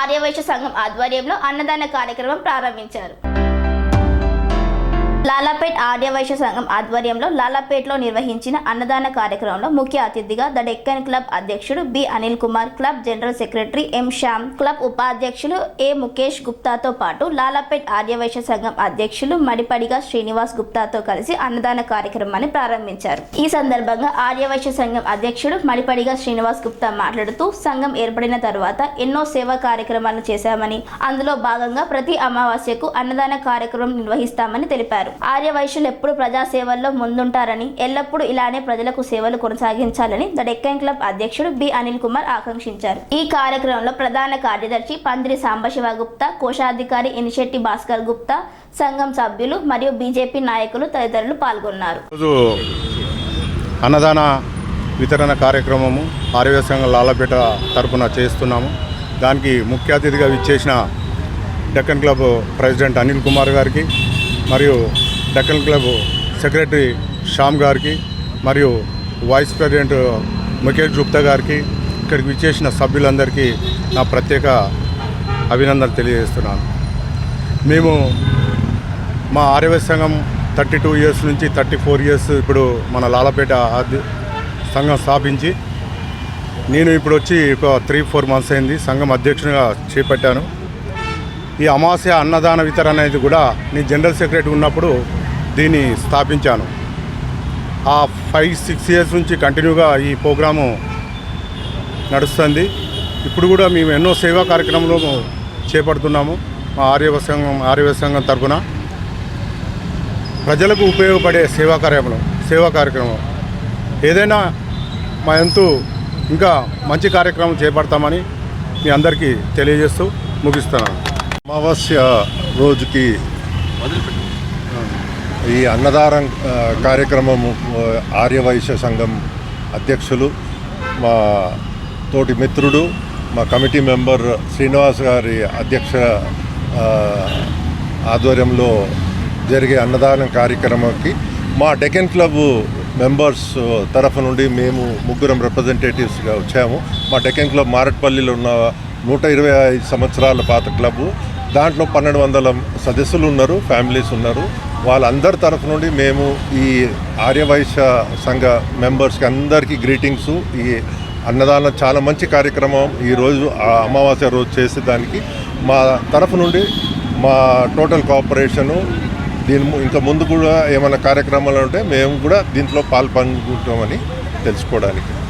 ఆర్యవైశ్య సంఘం ఆధ్వర్యంలో అన్నదాన కార్యక్రమం ప్రారంభించారు. లాలాపేట్ ఆర్యవైశ్య సంఘం ఆధ్వర్యంలో లాలాపేట్లో నిర్వహించిన అన్నదాన కార్యక్రమంలో ముఖ్య అతిథిగా ద డెక్కన్ క్లబ్ అధ్యక్షుడు B Anil Kumar club general secretary M Shyam club ఉపాధ్యక్షులు ఏ ముఖేష్ గుప్తాతో పాటు లాలాపేట్ ఆర్యవైశ్య సంఘం అధ్యక్షులు మడిపడిగా శ్రీనివాస్ గుప్తాతో కలిసి అన్నదాన కార్యక్రమాన్ని ప్రారంభించారు. ఈ సందర్భంగా ఆర్యవైశ్య సంఘం అధ్యక్షుడు మడిపడిగా శ్రీనివాస్ గుప్తా మాట్లాడుతూ సంఘం ఏర్పడిన తర్వాత ఎన్నో సేవా కార్యక్రమాలు చేశామని అందులో భాగంగా ప్రతి అమావాస్యకు అన్నదాన కార్యక్రమం నిర్వహిస్తామని తెలిపారు. ఆర్య వైశ్యులు ఎప్పుడు ప్రజాసేవల్లో ముందుంటారని ఎల్లప్పుడూ ఇలానే ప్రజలకు సేవలు కొనసాగించాలని ద డెక్కన్ క్లబ్ అధ్యక్షుడు బి అనిల్ కుమార్ ఆకాంక్షించారు. ఈ కార్యక్రమంలో ప్రధాన కార్యదర్శి పందిరి సాంబశివ గుప్తా కోశాధికారి ఇనిషెట్టి భాస్కర్ గుప్తా సంఘం సభ్యులు మరియు బీజేపీ నాయకులు తదితరులు పాల్గొన్నారు. అన్నదాన వితరణ కార్యక్రమము ఆరోగ్య సంఘం లాలపేట తరపున చేస్తున్నాము. దానికి ముఖ్య అతిథిగా విచ్చేసిన డెక్కన్ క్లబ్ ప్రెసిడెంట్ అనిల్ కుమార్ గారికి మరియు డక్కన్ క్లబ్ సెక్రటరీ శ్యామ్ గారికి మరియు వైస్ ప్రెసిడెంట్ ముఖేష్ గుప్తా గారికి ఇక్కడికి విచ్చేసిన సభ్యులందరికీ నా ప్రత్యేక అభినందనలు తెలియజేస్తున్నాను. మేము మా ఆర్యవైశ్య సంఘం థర్టీ టూ ఇయర్స్ నుంచి థర్టీ ఫోర్ ఇయర్స్ ఇప్పుడు మన లాలపేట సంఘం స్థాపించి నేను ఇప్పుడు వచ్చి ఒక త్రీ ఫోర్ మంత్స్ అయింది సంఘం అధ్యక్షునిగా చేపట్టాను. ఈ అమాస్య అన్నదాన వితరణ అనేది కూడా నేను జనరల్ సెక్రటరీ ఉన్నప్పుడు దీన్ని స్థాపించాను. ఆ ఫైవ్ సిక్స్ ఇయర్స్ నుంచి కంటిన్యూగా ఈ ప్రోగ్రాము నడుస్తుంది. ఇప్పుడు కూడా మేము ఎన్నో సేవా కార్యక్రమాలు చేపడుతున్నాము మా ఆర్యవ సంఘం ఆర్యవ సంఘం తరఫున. ప్రజలకు ఉపయోగపడే సేవా కార్యక్రమం సేవా కార్యక్రమం. ఏదైనా మా ఎంతు ఇంకా మంచి కార్యక్రమం చేపడతామని మీ అందరికీ తెలియజేస్తూ ముగిస్తున్నాను. అమావాస్య రోజుకి ఈ అన్నదానం కార్యక్రమము ఆర్యవైశ్య సంఘం అధ్యక్షులు మా తోటి మిత్రుడు మా కమిటీ మెంబర్ శ్రీనివాస్ గారి అధ్యక్ష ఆధ్వర్యంలో జరిగే అన్నదానం కార్యక్రమంకి మా డెకెన్ క్లబ్ మెంబర్స్ తరఫు నుండి మేము ముగ్గురం రిప్రజెంటేటివ్స్గా వచ్చాము. మా డెకెన్ క్లబ్ మారట్పల్లిలో ఉన్న నూట ఇరవై ఐదు సంవత్సరాల పాత క్లబ్ దాంట్లో పన్నెండు వందల సదస్సులు ఉన్నారు ఫ్యామిలీస్ ఉన్నారు. వాళ్ళందరి తరఫు నుండి మేము ఈ ఆర్యవైశ్య సంఘ మెంబర్స్కి అందరికీ గ్రీటింగ్స్. ఈ అన్నదానం చాలా మంచి కార్యక్రమం. ఈరోజు అమావాస్య రోజు చేసేదానికి మా తరఫు నుండి మా టోటల్ కోఆపరేషను దీని ము- ఇంకా ముందు కూడా ఏమైనా కార్యక్రమాలు ఉంటే మేము కూడా దీంట్లో పాల్పంచుకుంటామని తెలుసుకోవడానికి.